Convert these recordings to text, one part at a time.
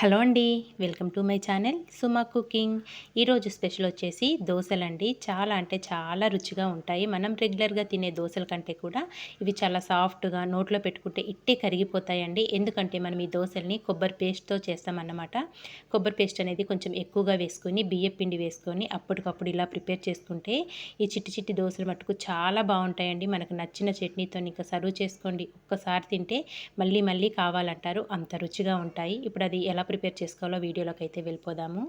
Hello అండి welcome to my channel Suma cooking. ఈరోజు special వచ్చేసి దోశలండి. చాలా అంటే చాలా రుచిగా ఉంటాయి. మనం రెగ్యులర్గా తినే దోశల కంటే కూడా ఇవి చాలా సాఫ్ట్గా నోట్లో పెట్టుకుంటే ఇట్టే కరిగిపోతాయండి. ఎందుకంటే మనం ఈ దోశల్ని కొబ్బరి పేస్ట్తో చేస్తామన్నమాట. కొబ్బరి పేస్ట్ అనేది కొంచెం ఎక్కువగా వేసుకొని బియ్య పిండి వేసుకొని అప్పటికప్పుడు ఇలా ప్రిపేర్ చేసుకుంటే ఈ చిట్టి చిట్టి దోశలు మట్టుకు చాలా బాగుంటాయండి. మనకు నచ్చిన చట్నీతో ఇంకా సర్వ్ చేసుకోండి. ఒక్కసారి తింటే మళ్ళీ మళ్ళీ కావాలంటారు. అంత రుచిగా ఉంటాయి. ఇప్పుడు అది ఎలా ప్రిపేర్ చేసుకోవాలో వీడియోలోకి అయితే వెళ్ళిపోదాము.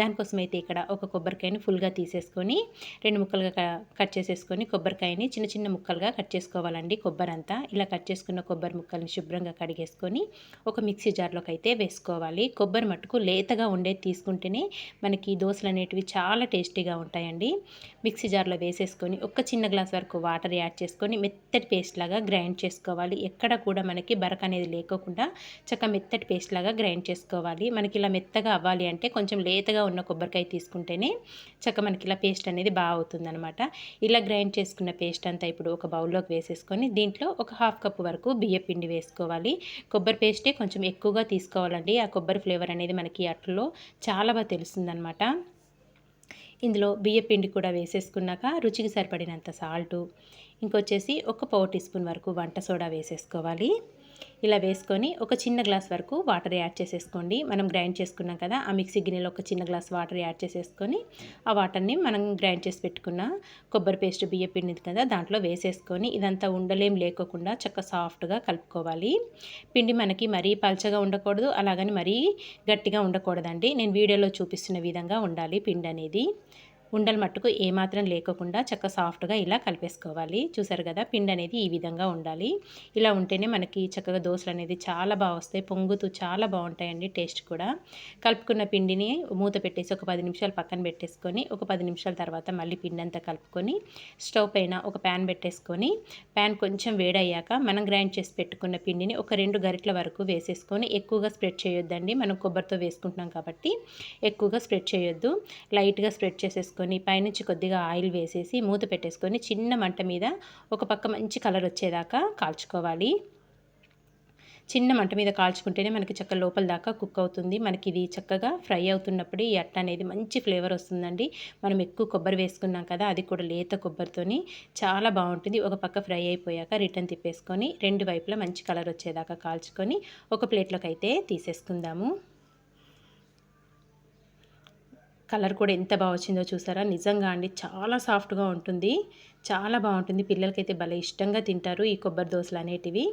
దానికోసం అయితే ఇక్కడ ఒక కొబ్బరికాయని ఫుల్గా తీసేసుకొని రెండు ముక్కలుగా కట్ చేసేసుకొని కొబ్బరికాయని చిన్న చిన్న ముక్కలుగా కట్ చేసుకోవాలండి కొబ్బరి అంతా ఇలా కట్ చేసుకున్న కొబ్బరి ముక్కల్ని శుభ్రంగా కడిగేసుకొని ఒక మిక్సీ జార్లోకి అయితే వేసుకోవాలి. కొబ్బరి మట్టుకు లేతగా ఉండేది తీసుకుంటేనే మనకి దోశలు అనేటివి చాలా టేస్టీగా ఉంటాయండి. మిక్సీ జార్లో వేసేసుకొని ఒక చిన్న గ్లాస్ వరకు వాటర్ యాడ్ చేసుకొని మెత్తటి పేస్ట్ లాగా గ్రైండ్ చేసుకోవాలి. ఎక్కడ కూడా మనకి బరక అనేది లేకోకుండా చక్క మెత్తటి పేస్ట్ లాగా గ్రైండ్ చేసుకోవాలి. తీసుకోవాలి మనకి ఇలా మెత్తగా అవ్వాలి అంటే కొంచెం లేతగా ఉన్న కొబ్బరికాయ తీసుకుంటేనే చక్క మనకి ఇలా పేస్ట్ అనేది బాగా అవుతుందనమాట ఇలా గ్రైండ్ చేసుకున్న పేస్ట్ అంతా ఇప్పుడు ఒక బౌల్లోకి వేసేసుకొని దీంట్లో ఒక హాఫ్ కప్ వరకు బియ్య పిండి వేసుకోవాలి. కొబ్బరి పేస్టే కొంచెం ఎక్కువగా తీసుకోవాలండి. ఆ కొబ్బరి ఫ్లేవర్ అనేది మనకి అట్లలో చాలా బాగా తెలుస్తుందనమాట ఇందులో బియ్య పిండి కూడా వేసేసుకున్నాక రుచికి సరిపడినంత సాల్టు ఇంకొచ్చేసి ఒక పావు టీ స్పూన్ వరకు వంట సోడా వేసేసుకోవాలి. ఇలా వేసుకొని ఒక చిన్న గ్లాస్ వరకు వాటర్ యాడ్ చేసేసుకోండి. మనం గ్రైండ్ చేసుకున్నాం కదా ఆ మిక్సీ గిన్నెలో ఒక చిన్న గ్లాస్ వాటర్ యాడ్ చేసేసుకొని ఆ వాటర్ని మనం గ్రైండ్ చేసి పెట్టుకున్న కొబ్బరి పేస్ట్ బియ్య పిండి కదా దాంట్లో వేసేసుకొని ఇదంతా ఉండలేం లేకోకుండా చక్క సాఫ్ట్గా కలుపుకోవాలి. పిండి మనకి మరీ పల్చగా ఉండకూడదు అలాగని మరీ గట్టిగా ఉండకూడదండి. నేను వీడియోలో చూపిస్తున్న విధంగా ఉండాలి పిండి అనేది ఉండలు మట్టుకు ఏమాత్రం లేకోకుండా చక్క సాఫ్ట్గా ఇలా కలిపేసుకోవాలి. చూసారు కదా పిండి అనేది ఈ విధంగా ఉండాలి. ఇలా ఉంటేనే మనకి చక్కగా దోశలు అనేది చాలా బాగా వస్తాయి. పొంగుతూ చాలా బాగుంటాయండి టేస్ట్ కూడా. కలుపుకున్న పిండిని మూత పెట్టేసి ఒక పది నిమిషాలు పక్కన పెట్టేసుకొని ఒక పది నిమిషాల తర్వాత మళ్ళీ పిండి అంతా కలుపుకొని స్టవ్ పైన ఒక ప్యాన్ పెట్టేసుకొని ప్యాన్ కొంచెం వేడయ్యాక మనం గ్రైండ్ చేసి పెట్టుకున్న పిండిని ఒక రెండు గరిటల వరకు వేసేసుకొని ఎక్కువగా స్ప్రెడ్ చేయొద్దండి. మనం కొబ్బరితో వేసుకుంటున్నాం కాబట్టి ఎక్కువగా స్ప్రెడ్ చేయొద్దు. లైట్గా స్ప్రెడ్ చేసేసుకొని పెట్టేసుకొని పైనుంచి కొద్దిగా ఆయిల్ వేసేసి మూత పెట్టేసుకొని చిన్న మంట మీద ఒక పక్క మంచి కలర్ వచ్చేదాకా కాల్చుకోవాలి. చిన్న మంట మీద కాల్చుకుంటేనే మనకి చక్క లోపల దాకా కుక్ అవుతుంది. మనకి ఇది చక్కగా ఫ్రై అవుతున్నప్పుడు ఈ అట్ట అనేది మంచి ఫ్లేవర్ వస్తుందండి. మనం ఎక్కువ కొబ్బరి వేసుకున్నాం కదా అది కూడా లేత కొబ్బరితోని చాలా బాగుంటుంది. ఒక పక్క ఫ్రై అయిపోయాక రిటర్న్ తిప్పేసుకొని రెండు వైపులా మంచి కలర్ వచ్చేదాకా కాల్చుకొని ఒక ప్లేట్లోకి అయితే తీసేసుకుందాము. కలర్ కూడా ఎంత బాగా వచ్చిందో చూసారా? నిజంగా అండి చాలా సాఫ్ట్గా ఉంటుంది. చాలా బాగుంటుంది. పిల్లలకైతే భలే ఇష్టంగా తింటారు ఈ కొబ్బరి దోశలు అనేటివి.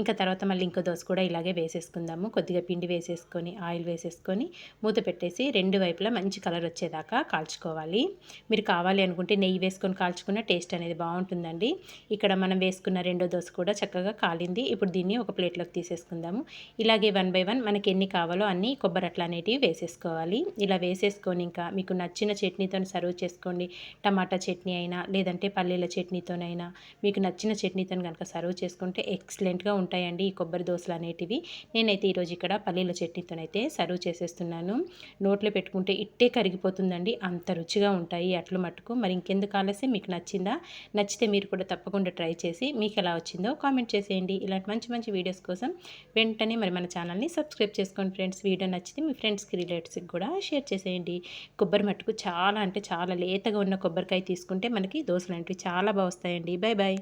ఇంకా తర్వాత మళ్ళీ ఇంకో దోశ కూడా ఇలాగే వేసేసుకుందాము. కొద్దిగా పిండి వేసేసుకొని ఆయిల్ వేసేసుకొని మూత పెట్టేసి రెండు వైపులా మంచి కలర్ వచ్చేదాకా కాల్చుకోవాలి. మీరు కావాలి అనుకుంటే నెయ్యి వేసుకొని కాల్చుకున్న టేస్ట్ అనేది బాగుంటుందండి. ఇక్కడ మనం వేసుకున్న రెండో దోశ కూడా చక్కగా కాలింది. ఇప్పుడు దీన్ని ఒక ప్లేట్లోకి తీసేసుకుందాము. ఇలాగే వన్ బై వన్ మనకి ఎన్ని కావాలో అన్ని కొబ్బరి అట్లా అనేటివి వేసేసుకోవాలి. ఇలా వేసేసుకొని ఇంకా మీకు నచ్చిన చట్నీతో సర్వ్ చేసుకోండి. టమాటా చట్నీ అయినా లేదంటే పల్లీల చట్నీతోనైనా మీకు నచ్చిన చట్నీతో కనుక సర్వ్ చేసుకుంటే ఎక్సలెంట్గా ఉంటాయండి ఈ కొబ్బరి దోశలు అనేటివి. నేనైతే ఈరోజు ఇక్కడ పల్లీల చట్నీతోనైతే సర్వ్ చేసేస్తున్నాను. నోట్లో పెట్టుకుంటే ఇట్టే కరిగిపోతుందండి. అంత రుచిగా ఉంటాయి అట్లు మట్టుకు. మరి ఇంకెందుకు ఆలస్యం? మీకు నచ్చిందా? నచ్చితే మీరు కూడా తప్పకుండా ట్రై చేసి మీకు ఎలా వచ్చిందో కామెంట్ చేసేయండి. ఇలాంటి మంచి మంచి వీడియోస్ కోసం వెంటనే మరి మన ఛానల్ని సబ్స్క్రైబ్ చేసుకోండి ఫ్రెండ్స్. వీడియో నచ్చితే మీ ఫ్రెండ్స్కి రిలేటివ్స్కి కూడా షేర్ చేసేయండి. కొబ్బరి మట్టుకు చాలా అంటే చాలా లేతగా ఉన్న కొబ్బరికాయ తీసుకుంటే మనకి దోశలు అంటే చాలా బాగా వస్తాయండి. Bye bye